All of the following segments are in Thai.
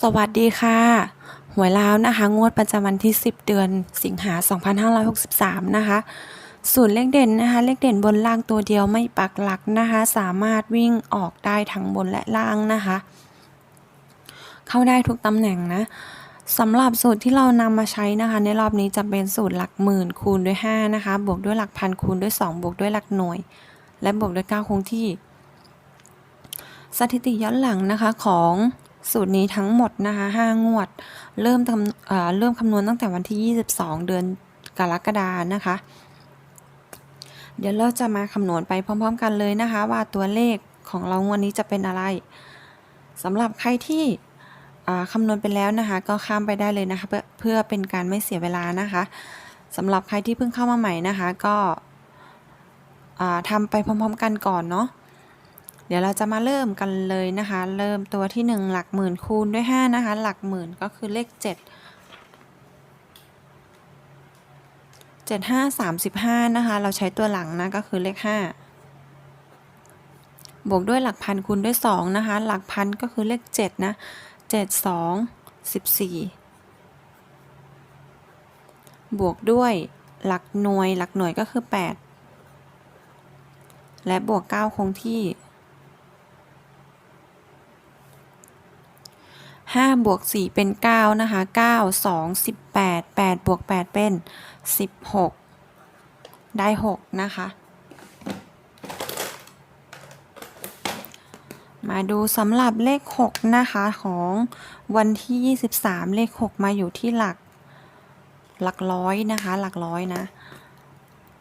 สวัสดีค่ะหวยลาวนะคะงวดประจำวันที่ 10 เดือนสิงหา 2563 นะคะสูตรเลขเด่นนะคะ เลขเด่นบนล่างตัวเดียวไม่ปักหลักนะคะ สามารถวิ่งออกได้ทั้งบนและล่างนะคะ เข้าได้ทุกตำแหน่งนะสำหรับสูตรที่เรานำมาใช้นะคะ ในรอบนี้จะเป็นสูตรหลักหมื่นคูณด้วย 5 นะคะ บวกด้วยหลักพันคูณด้วย 2 บวกด้วยหลักหน่วย และบวกด้วย 9 คงที่ สถิติย้อนหลังนะคะของ สูตรนี้ทั้งหมดนะคะ5งวด เริ่มคำเเริ่มคำนวณตั้งแต่วันที่ 22 เดือนกรกฎานะคะ เดี๋ยวเราจะมาคำนวณไปพร้อม ๆ กันเลยนะคะ ว่าตัวเลขของเรางวดนี้จะเป็นอะไรสำหรับใครที่คำนวณไปแล้วนะคะ ก็ข้ามไปได้เลยนะคะเพื่อเพื่อเป็นการไม่เสียเวลานะคะสำหรับใครที่เพิ่งเข้ามาใหม่นะคะ ก็ทำไปพร้อม ๆ กันก่อนเนาะ เดี๋ยวเราจะมาเริ่มกันเลยนะคะ เริ่มตัวที่ 1 หลักหมื่นคูณด้วย 5 นะคะ หลักหมื่นก็คือเลข 7 7 5 35 นะคะ เราใช้ตัวหลังนะก็คือเลข 5 บวกด้วยหลักพันคูณด้วย 2 นะคะ หลักพันก็คือเลข 7 นะ 7 2 14 บวกด้วยหลักหน่วยหลักหน่วยก็คือ 8 และบวก 9 คงที่ ห้าบวกสี่เป็นเก้านะคะเก้าสองสิบแปดแปดบวกแปดเป็นสิบหกได้หกนะคะ มาดูสำหรับเลขหกนะคะของวันที่ยี่สิบสามเลขหกมาอยู่ที่หลักหลักร้อยนะคะ หลักร้อยนะ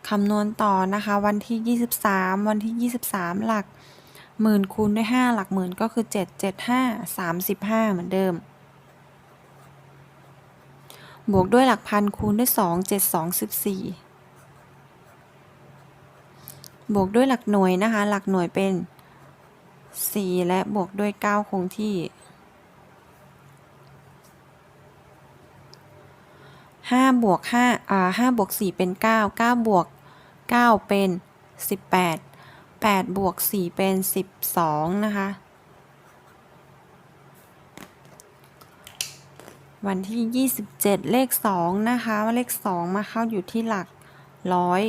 คำนวณต่อนะคะ วันที่ยี่สิบสามวันที่ยี่สิบสามหลัก หมื่นคูณด้วย5หลักหมื่นก็คือ7 7 5 35เหมือนเดิม บวกด้วยหลักพันคูณด้วย2 7 2 14บวกด้วยหลักหน่วยนะคะ หลักหน่วยเป็น4และบวกด้วย9คงที่5บวก5อ่า5บวก4เป็น9 9บวก9เป็น18 8บวก4เป็น 12 นะคะ วันที่ 27 เลข 2 นะคะเลข 2 มาเข้าอยู่ที่หลักร้อย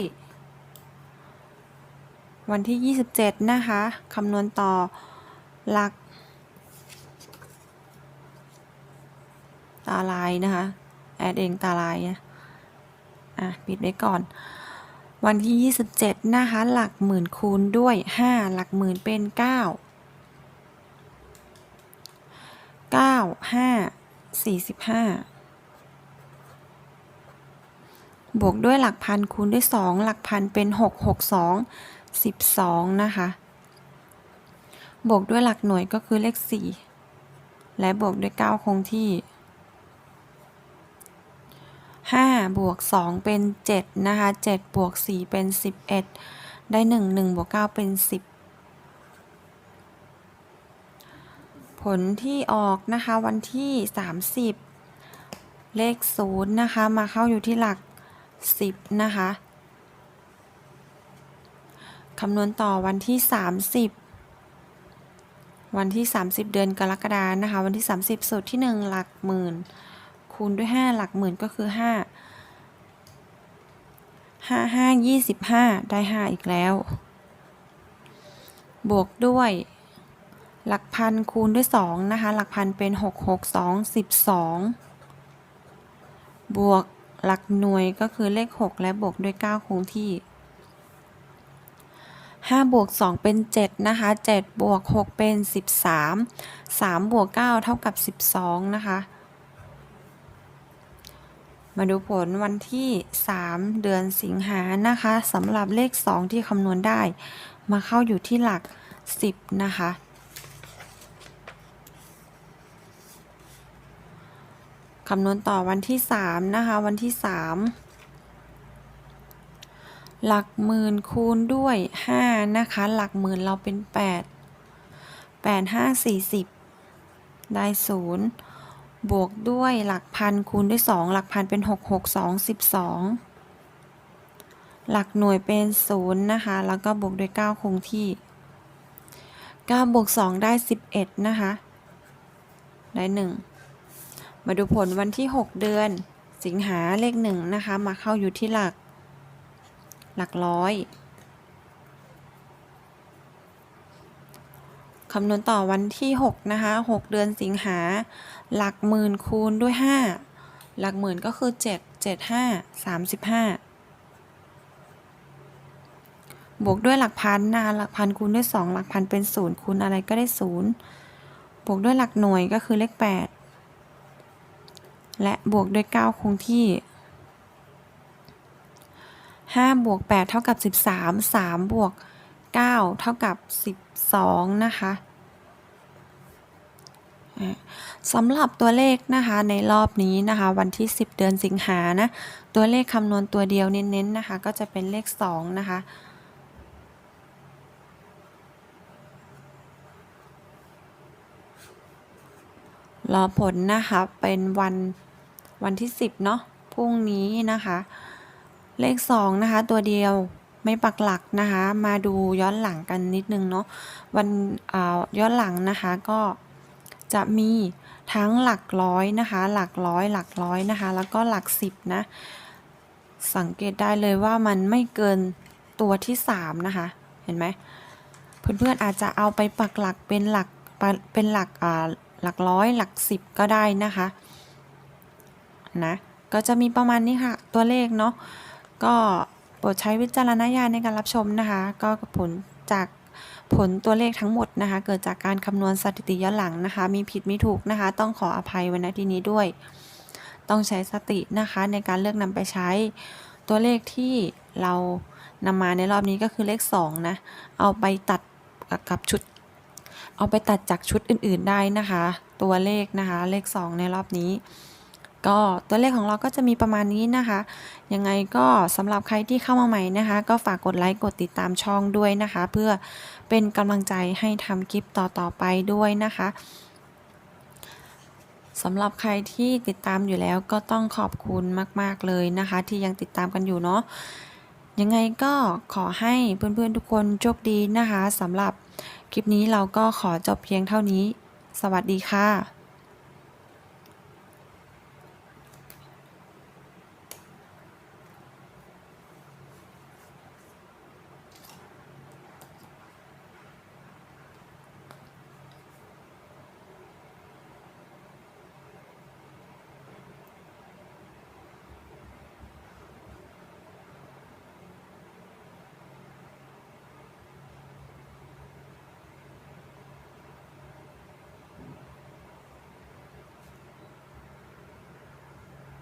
วันที่ 27 นะคะคำนวณต่อหลัก ตาลายนะคะ แอดเองตาลายนะอะ ปิดไว้ก่อน วันที่ 27 นะคะ หลักหมื่นคูณด้วย 5 หลักหมื่นเป็น 9 9 5 45 บวกด้วยหลักพันคูณด้วย 2 หลักพันเป็น 6 6 2 12 นะคะ บวกด้วยหลักหน่วยก็คือเลข 4 และบวกด้วย 9 คงที่ 5 บวก 2 เป็น 7 นะคะ 7 บวก 4 เป็น 11 ได้ 1 1 บวก 9 เป็น 10 ผลที่ออกนะคะ วันที่ 30 เลข 0 นะคะ มาเข้าอยู่ที่หลัก 10 นะคะ คำนวณต่อวันที่ 30 วันที่ 30 เดือนกรกฎานะคะ วันที่ 30 สูตรที่ 1 หลักหมื่น คูณด้วย 5 หลักหมื่นก็คือ 5 5 5 25 ได้ 5 อีกแล้ว บวกด้วย หลักพันคูณด้วย 2 นะคะ หลักพันเป็น 6 6 2 12 บวกหลักหน่วยก็คือเลข 6 และบวกด้วย 9 คงที่5บวก2เป็น 7 นะคะ7บวก6เป็น 13 3บวก9เท่ากับ 12 นะคะ มาดูผลวันที่ 3 เดือนสิงหานะคะสำหรับเลข 2 ที่คำนวณได้ มาเข้าอยู่ที่หลัก 10 นะคะ คำนวณต่อวันที่ 3 นะคะ วันที่ 3 หลักหมื่นคูณด้วย 5 นะคะ หลักหมื่นเราเป็น 8 8 5 40 ได้ 0 บวกด้วยหลักพันคูณด้วย 2 หลักพันเป็น 6 6 2 12 หลักหน่วยเป็น 0 นะคะ แล้วก็บวกด้วย 9 คงที่ 9 บวก 2 ได้ 11 นะคะ ได้ 1 มาดูผลวันที่ 6 เดือน สิงหาเลขหนึ่งนะคะ มาเข้าอยู่ที่หลัก หลักร้อย คำนวณต่อวันที่ 6 นะคะ 6 เดือนสิงหา หลักหมื่นคูณด้วย 5 หลักหมื่นก็คือ 7 7 5 35 บวกด้วยหลักพันนะหลักพันคูณด้วย 2 หลักพันเป็น 0 คูณอะไรก็ได้ 0 บวกด้วยหลักหน่วยก็คือเลข 8 และบวกด้วย 9 คงที่5บวก8เท่ากับ 13 3บวก 9 เท่ากับ 12 นะคะสำหรับตัวเลขนะคะในรอบนี้นะคะวันที่ 10 เดือนสิงหานะตัวเลขคำนวณตัวเดียวเน้นๆนะคะก็จะเป็นเลข 2 นะคะรอผลนะคะเป็นวันวันที่ 10 เนาะพรุ่งนี้นะคะ เลข 2 นะคะ ตัวเดียว ไม่ปักหลักนะคะ มาดูย้อนหลังกันนิดนึงเนาะวันย้อนหลังนะคะก็จะมีทั้งหลักร้อยนะคะ หลักร้อยหลักร้อยนะคะ แล้วก็หลักสิบนะ สังเกตได้เลยว่ามันไม่เกินตัวที่3นะคะ เห็นไหมเพื่อนๆอาจจะเอาไปปักหลักเป็นหลักเป็นหลักอ่าหลักร้อยหลักสิบก็ได้นะคะนะก็จะมีประมาณนี้ค่ะ ตัวเลขเนาะก็ ปรดใช้วิจารณญาณในการรับชมนะคะ ก็ผลจากผลตัวเลขทั้งหมดนะคะ เกิดจากการคำนวณสถิติย้อนหลังนะคะ มีผิดมีถูกนะคะ ต้องขออภัยไว้ณที่นี้ด้วย ต้องใช้สตินะคะในการเลือกนำไปใช้ ตัวเลขที่เรานำมาในรอบนี้ก็คือเลข2นะเอาไปตัดกับชุด เอาไปตัดจากชุดอื่น ๆได้นะคะ ตัวเลขนะคะ เลข 2 ในรอบนี้ ก็ตัวเลขของเราก็จะมีประมาณนี้นะคะ ยังไงก็สำหรับใครที่เข้ามาใหม่นะคะ ก็ฝากกดไลค์กดติดตามช่องด้วยนะคะ เพื่อเป็นกำลังใจให้ทำคลิปต่อๆไปด้วยนะคะสำหรับใครที่ติดตามอยู่แล้วก็ต้องขอบคุณมาก ๆ เลยนะคะ ที่ยังติดตามกันอยู่เนาะยังไงก็ขอให้เพื่อนๆทุกคนโชคดีนะคะสำหรับคลิปนี้เราก็ขอจบเพียงเท่านี้ สวัสดีค่ะ